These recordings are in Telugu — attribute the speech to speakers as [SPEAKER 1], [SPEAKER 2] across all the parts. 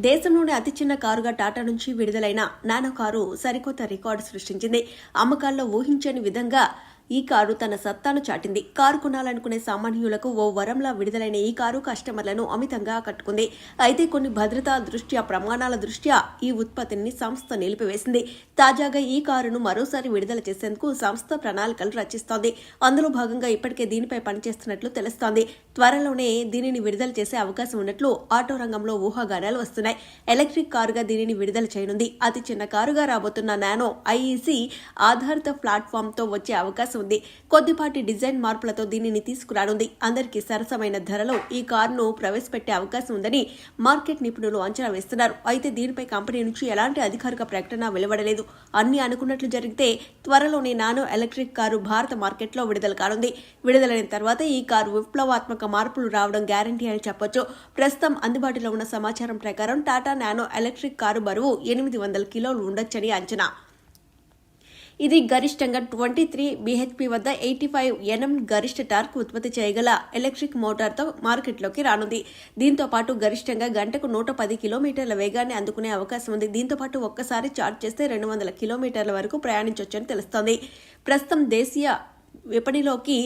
[SPEAKER 1] దేశంలోనే అతి చిన్న కారుగా టాటా నుంచి విడుదలైన నానో కారు సరికొత్త రికార్డు సృష్టించింది. అమ్మకాల్లో ఊహించని విధంగా ఈ కారు తన సత్తాను చాటింది. కారు కొనాలనుకునే సామాన్యులకు ఓ వరంలా విడుదలైన ఈ కారు కస్టమర్లను అమితంగా ఆకట్టుకుంది. అయితే కొన్ని భద్రతా దృష్ట్యా ప్రమాణాల దృష్ట్యా ఈ ఉత్పత్తిని సంస్థ నిలిపివేసింది. తాజాగా ఈ కారును మరోసారి విడుదల చేసేందుకు సంస్థ ప్రణాళికలు రచిస్తోంది. అందులో భాగంగా ఇప్పటికే దీనిపై పనిచేస్తున్నట్లు తెలుస్తోంది. త్వరలోనే దీనిని విడుదల చేసే అవకాశం ఉన్నట్లు ఆటో రంగంలో ఊహాగానాలు వస్తున్నాయి. ఎలక్ట్రిక్ కారుగా దీనిని విడుదల చేయనుంది. అతి చిన్న కారుగా రాబోతున్న నానో ఐఈసీ ఆధారిత ప్లాట్ఫామ్తో వచ్చే అవకాశం ఉంది. కొద్దిపాటి డిజైన్ మార్పులతో దీనిని తీసుకురానుంది. అందరికీ సరసమైన ధరలో ఈ కారును ప్రవేశపెట్టే అవకాశం ఉందని మార్కెట్ నిపుణులు అంచనా వేస్తున్నారు. అయితే దీనిపై కంపెనీ నుంచి ఎలాంటి అధికారిక ప్రకటన వెలువడలేదు. అన్ని అనుకున్నట్లు జరిగితే త్వరలోనే నానో ఎలక్ట్రిక్ కారు భారత మార్కెట్లో విడుదల కానుంది. విడుదలైన తర్వాత ఈ కారు విప్లవాత్మక మార్పులు రావడం గ్యారంటీ అని చెప్పొచ్చు. ప్రస్తుతం అందుబాటులో ఉన్న సమాచారం ప్రకారం టాటా నానో ఎలక్ట్రిక్ కారు బరువు ఎనిమిది వందల కిలోలు ఉండొచ్చని అంచనా. ఇది గరిష్టంగా ట్వంటీ త్రీ బీహెచ్పీ వద్ద ఎయిటీ ఫైవ్ ఎన్ఎం గరిష్ట టార్క్ ఉత్పత్తి చేయగల ఎలక్ట్రిక్ మోటార్తో మార్కెట్లోకి రానుంది. దీంతో పాటు గరిష్టంగా గంటకు నూట పది కిలోమీటర్ల వేగాన్ని అందుకునే అవకాశం ఉంది. దీంతో పాటు ఒక్కసారి చార్జ్ చేస్తే రెండు వందల కిలోమీటర్ల వరకు ప్రయాణించవచ్చని తెలుస్తోంది. ప్రస్తుతం దేశీయ విపణిలోకి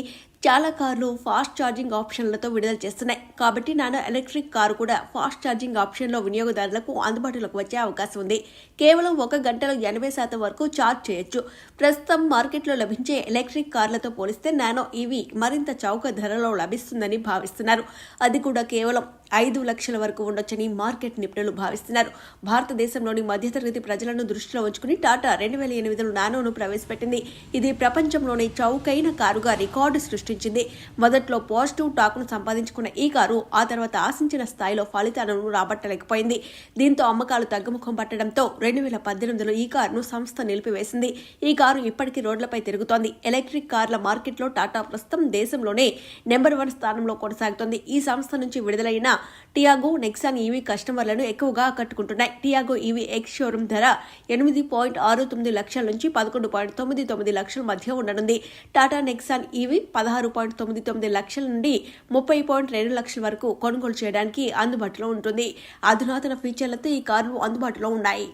[SPEAKER 1] చాలా కార్లు ఫాస్ట్ ఛార్జింగ్ ఆప్షన్లతో విడుదల చేస్తున్నాయి. కాబట్టి నానో ఎలక్ట్రిక్ కారు కూడా ఫాస్ట్ ఛార్జింగ్ ఆప్షన్లో వినియోగదారులకు అందుబాటులోకి వచ్చే అవకాశం ఉంది. కేవలం ఒక గంటలో ఎనభై శాతం వరకు ఛార్జ్ చేయొచ్చు. ప్రస్తుతం మార్కెట్లో లభించే ఎలక్ట్రిక్ కార్లతో పోలిస్తే నానో ఈవీ మరింత చౌక ధరలో లభిస్తుందని భావిస్తున్నారు. అది కూడా కేవలం ఐదు లక్షల వరకు ఉండొచ్చని మార్కెట్ నిపుణులు భావిస్తున్నారు. భారతదేశంలోని మధ్యతరగతి ప్రజలను దృష్టిలో ఉంచుకుని టాటా రెండు వేల ఎనిమిదిలో నానోను ప్రవేశపెట్టింది. ఇది ప్రపంచంలోనే చౌకైన కారుగా రికార్డు సృష్టించింది. మొదట్లో పాజిటివ్ టాక్ను సంపాదించుకున్న ఈ కారు ఆ తర్వాత ఆశించిన స్థాయిలో ఫలితాలను రాబట్టలేకపోయింది. దీంతో అమ్మకాలు తగ్గుముఖం పట్టడంతో రెండు వేల పద్దెనిమిదిలో ఈ కారును సంస్థ నిలిపివేసింది. ఈ కారు ఇప్పటికీ రోడ్లపై తిరుగుతోంది. ఎలక్ట్రిక్ కార్ల మార్కెట్లో టాటా ప్రస్తుతం దేశంలోనే నెంబర్ వన్ స్థానంలో కొనసాగుతోంది. ఈ సంస్థ నుంచి విడుదలైన టియాగో నెక్సాన్ ఈవీ కస్టమర్లను ఎక్కువగా ఆకట్టుకుంటున్నాయి. టియాగో ఈవీ ఎక్స్ షోరూమ్ ధర ఎనిమిది పాయింట్ ఆరు తొమ్మిది లక్షల నుంచి పదకొండు పాయింట్ తొమ్మిది తొమ్మిది లక్షల మధ్య ఉండనుంది. టాటా నెక్సాన్ ఈవీ పదహారు పాయింట్ తొమ్మిది తొమ్మిది లక్షల నుండి ముప్పై పాయింట్ రెండు లక్షల వరకు కొనుగోలు చేయడానికి అందుబాటులో ఉంటుంది. అధునాతన ఫీచర్లతో ఈ కార్లు అందుబాటులో ఉన్నాయి.